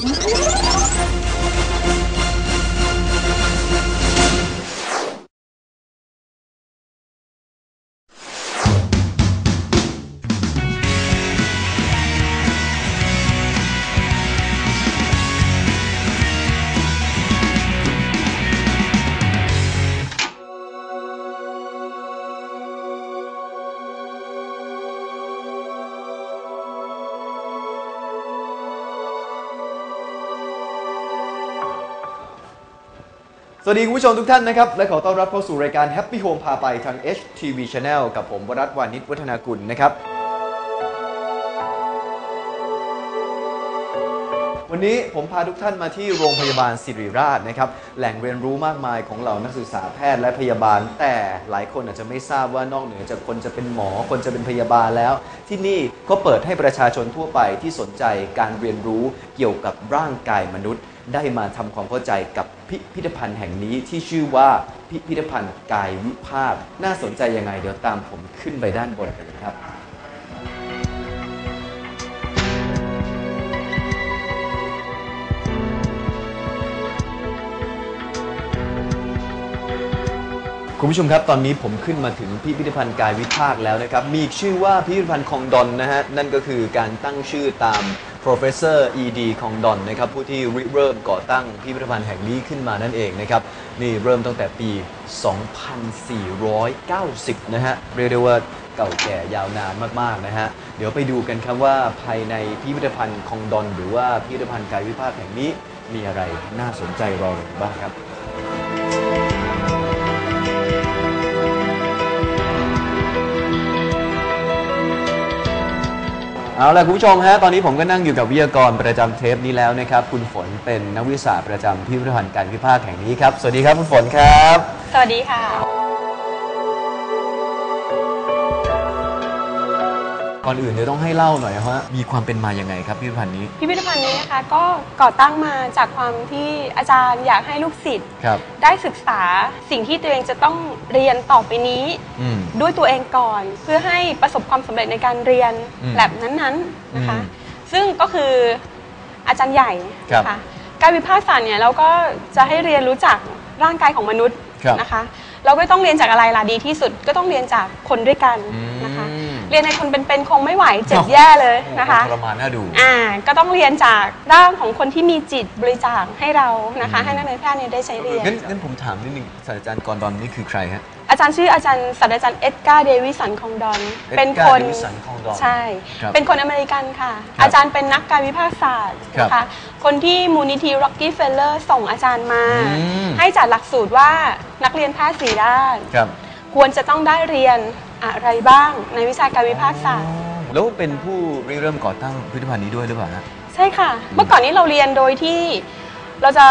Woo! วัสดีคุณผู้ชมทุกท่านนะครับ และขอต้อนรับเข้าสู่รายการ Happy Home พาไปทาง HTV Channel กับผมวรัตวานิชวัฒนากุลนะครับ วันนี้ผมพาทุกท่านมาที่โรงพยาบาลศิริราชนะครับ แหล่งเรียนรู้มากมายของเหล่านักศึกษาแพทย์และพยาบาล แต่หลายคนอาจจะไม่ทราบว่านอกเหนือจากคนจะเป็นหมอ คนจะเป็นพยาบาลแล้ว ที่นี่ก็เปิดให้ประชาชนทั่วไปที่สนใจการเรียนรู้เกี่ยวกับร่างกายมนุษย์ ได้มาทำความเข้าใจกับพิพิธภัณฑ์แห่งนี้ที่ชื่อว่าพิพิธภัณฑ์กายวิภาค น่าสนใจยังไงเดี๋ยวตามผมขึ้นไปด้านบนกันครับ คุณผู้ชมครับตอนนี้ผมขึ้นมาถึงพิพิธภัณฑ์กายวิภาคแล้วนะครับ มีชื่อว่าพิพิธภัณฑ์คองดอนนะฮะ นั่นก็คือการตั้งชื่อตาม professor E.D. คองดอนนะครับ ผู้ที่ริเริ่มก่อตั้งพิพิธภัณฑ์แห่งนี้ขึ้นมานั่นเองนะครับ นี่เริ่มตั้งแต่ปี 2490 นะฮะ เรียกได้ว่าเก่าแก่ยาวนานมาก ๆ นะฮะ เดี๋ยวไปดูกันครับว่าภายในพิพิธภัณฑ์คองดอนหรือว่าพิพิธภัณฑ์กายวิภาคแห่งนี้มีอะไรน่าสนใจรออยู่บ้างครับ เอาล่ะคุณผู้ชมฮะตอนนี้ผมก็นั่งอยู่กับวิทยากรประจำเทปนี้แล้วนะครับ คุณฝนเป็นนักวิชาประจำพิพิธภัณฑ์การพิพากษ์แห่งนี้ครับ สวัสดีครับคุณฝนครับ สวัสดีค่ะ ก่อนอื่นเดี๋ยวต้องให้เล่าหน่อยนะฮะมีความเป็นมายังไงครับพิพิธภัณฑ์นี้ พิพิธภัณฑ์นี้นะคะก็ก่อตั้งมาจากความที่อาจารย์อยากให้ลูกศิษย์ครับ ได้ศึกษาสิ่งที่ตัวเองจะต้องเรียนต่อไปนี้ อืม ด้วยตัวเองก่อน เพื่อให้ประสบความสำเร็จในการเรียนอืมแบบนั้นๆนะคะ อืมซึ่งก็คืออาจารย์ใหญ่ครับนะคะการวิพากษาเนี่ยเราก็จะให้เรียนรู้จักร่างกายของมนุษย์ครับ นะคะ เราก็ต้องเรียนจากอะไรล่ะดีที่สุดก็ต้องเรียนจากคนด้วยกันนะคะอืม เรียนในคนเป็นๆคงไม่ไหวเจ็บแย่เลยนะคะทรมานน่าดูอ่าก็ต้องเรียนจากร่างของคนที่มีจิตบริจาคให้เรานะคะอืมให้นักเรียนแพทย์เนี่ยได้ใช้เรียนงั้นงั้นผมถามนิดนึงศาสตราจารย์กรดอนนี่คือใครฮะอาจารย์ชื่ออาจารย์ศาสตราจารย์เอ็ดการ์เดวิสันคองดอนเป็นคน Edgar Davison Condon ใช่ครับเป็นคนอเมริกันค่ะครับอาจารย์เป็นนักกายวิภาคศาสตร์นะครัคะบคนที่มูลนิธิ Rocky Feller ส่งอาจารย์มาอืมให้จัดหลักสูตรว่านักเรียนแพทย์สีด้านครับควรจะต้องได้เรียน อะไรบ้างในวิชาการวิภาคศาสตร์ แล้วเป็นผู้ริเริ่มก่อตั้งพิพิธภัณฑ์นี้ด้วยหรือเปล่าฮะ ใช่ค่ะ เมื่อก่อนนี้เราเรียนโดยที่เราจะ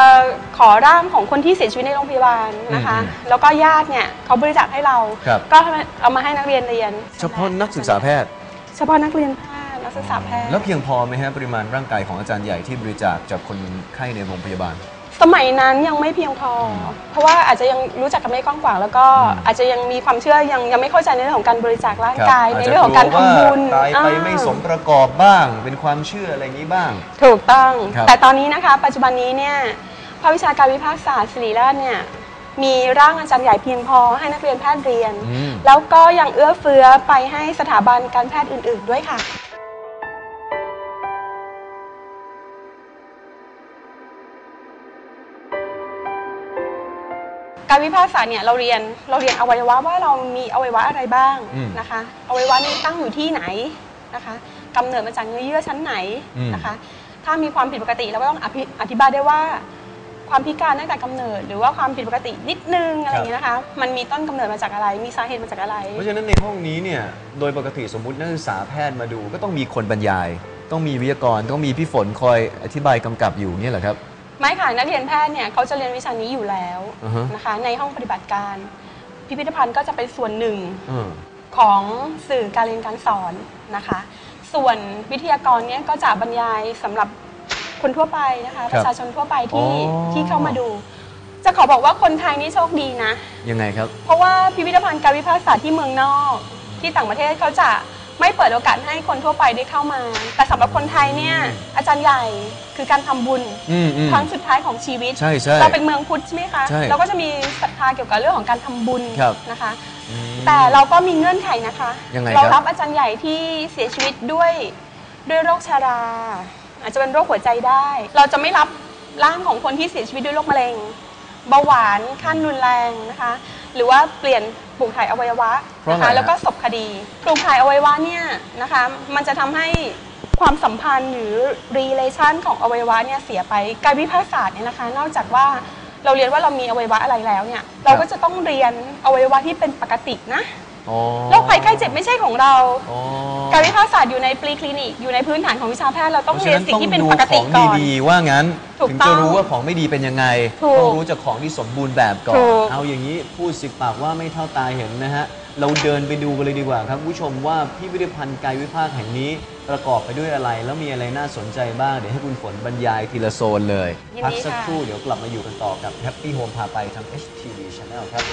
ขอร่างของคนที่เสียชีวิตในโรงพยาบาลนะคะอืมอืมแล้วก็ญาติเนี่ยเขาบริจาคให้เรา ครับ ก็เอามาให้นักเรียนเรียนเฉพาะนักศึกษาแพทย์ เฉพาะนักเรียนแพทย์นักศึกษาแพทย์ แล้วเพียงพอไหมฮะปริมาณร่างกายของอาจารย์ใหญ่ที่บริจาคจากคนไข้ในโรงพยาบาล สมัยนั้นยังไม่เพียงพออมเพราะว่าอาจจะยังรู้จักกันไม่กว้างขวางแล้วก็อืมอาจจะยังมีความเชื่อยังยังไม่เข้าใจในเรื่องของการบริจาคร่างครับกายอาจในจะเรื่องของการกลัวทำบุญว่าตายไปอ่าไม่สมประกอบบ้าง เป็นความเชื่ออะไรอย่างนี้บ้าง ถูกต้องครับแต่ตอนนี้นะคะ ปัจจุบันนี้เนี่ยภาควิชาการวิภาคศาสตร์ศิริราชเนี่ยมีร่างอาจารย์ใหญ่เพียงพอให้นักเรียนแพทย์เรียนอืมแล้วก็ยังเอื้อเฟื้อไปให้สถาบันการแพทย์อื่น ๆ ด้วยค่ะ การวิภาคศาสตร์เนี่ยเราเรียนเราเรียนอวัยวะว่าเรามีอวัยวะอะไรบ้างอืมนะคะอวัยวะนี้ตั้งอยู่ที่ไหนนะคะกำเนิดมาจากเนื้อเยื่อชั้นไหนอืม นะคะ ถ้ามีความผิดปกติเราก็ต้องอภิอธิบายได้ว่า ความพิการตั้งแต่กำเนิด หรือว่าความผิดปกตินิดนึงอะไรอย่างเงี้ยนะคะ มันมีต้นกำเนิดมาจากอะไร มีสาเหตุมาจากอะไร เพราะฉะนั้นในห้องนี้เนี่ย โดยปกติสมมุตินักศึกษาแพทย์มาดู ก็ต้องมีคนบรรยาย ต้องมีวิทยากร ต้องมีพี่ฝนคอยอธิบายกำกับอยู่เนี่ยเหรอครับ ไม่ค่ะนักเรียนแพทย์เนี่ยเขาจะเรียนวิชานี้อยู่แล้วอือฮะ นะคะ ในห้องปฏิบัติการ พิพิธภัณฑ์ก็จะเป็นส่วนหนึ่ง อืม ของสื่อการเรียนการสอนนะคะ ส่วนวิทยากรเนี่ยก็จะบรรยายสำหรับคนทั่วไปนะคะ ครับประชาชนทั่วไปที่อ๋อ ที่เข้ามาดู จะขอบอกว่าคนไทยนี่โชคดีนะ ยังไงครับ เพราะว่าพิพิธภัณฑ์การวิภาคศาสตร์ที่เมืองนอก ที่ต่างประเทศเขาจะ ไม่เปิดโอกาสให้คนทั่วไปได้เข้ามา แต่สำหรับคนไทยเนี่ยอาจารย์ใหญ่คือการทำบุญอืมอืม ครั้งสุดท้ายของชีวิต ใช่ใช่เราเป็นเมืองพุทธใช่ไหมคะ ใช่เราก็จะมีศรัทธาเกี่ยวกับเรื่องของการทำบุญครับ นะคะ อืม แต่เราก็มีเงื่อนไขนะคะยังไงครับ เรารับอาจารย์ใหญ่ที่เสียชีวิตด้วยด้วยโรคชารา อาจจะเป็นโรคหัวใจได้ เราจะไม่รับร่างของคนที่เสียชีวิตด้วยโรคมะเร็งเบาหวานขั้นรุนแรงนะคะหรือว่าเปลี่ยนปลูกถ่ายอวัยวะเพราะนะอะไรคะฮะ แล้วก็ศพคดี ปลูกถ่ายอวัยวะเนี่ยนะคะมันจะทำให้ความสัมพันธ์หรือ relation ของอวัยวะเนี่ยเสียไปกายวิภาคศาสตร์เนี่ยนะคะ นอกจากว่าเราเรียนว่าเรามีอวัยวะอะไรแล้วเนี่ยเราก็จะต้องเรียนอวัยวะที่เป็นปกตินะอ๋อ โรคภัยไข้เจ็บไม่ใช่ของเราอ๋อการวิภาคศาสตร์อยู่ในปรีคลินิก อยู่ในพื้นฐานของวิชาแพทย์เราต้องพะเรียนฉะสิ่งที่เป็นดูปกติของก่อนดีๆว่างั้นถูกถึงต้จะองรู้ว่าของไม่ดีเป็นยังไงถูกต้องรู้จากของที่สมบูรณ์แบบก่อถูนกเอาอย่างนี้พูดสิบปากว่าไม่เท่าตาเห็นนะฮะ เราเดินไปดูกันเลยดีกว่าครับคุณผู้ชมว่าพิพิธภัณฑ์กายวิภาคแห่งนี้ประกอบไปด้วยอะไร แล้วมีอะไรน่าสนใจบ้าง เดี๋ยวให้คุณฝนบรรยายทีละโซนเลยยินพักดีสักค่ะครู่เดี๋ยวกลับมาอยู่กันต่อกับ Happy Home พาไปทาง HTV Channel ครับ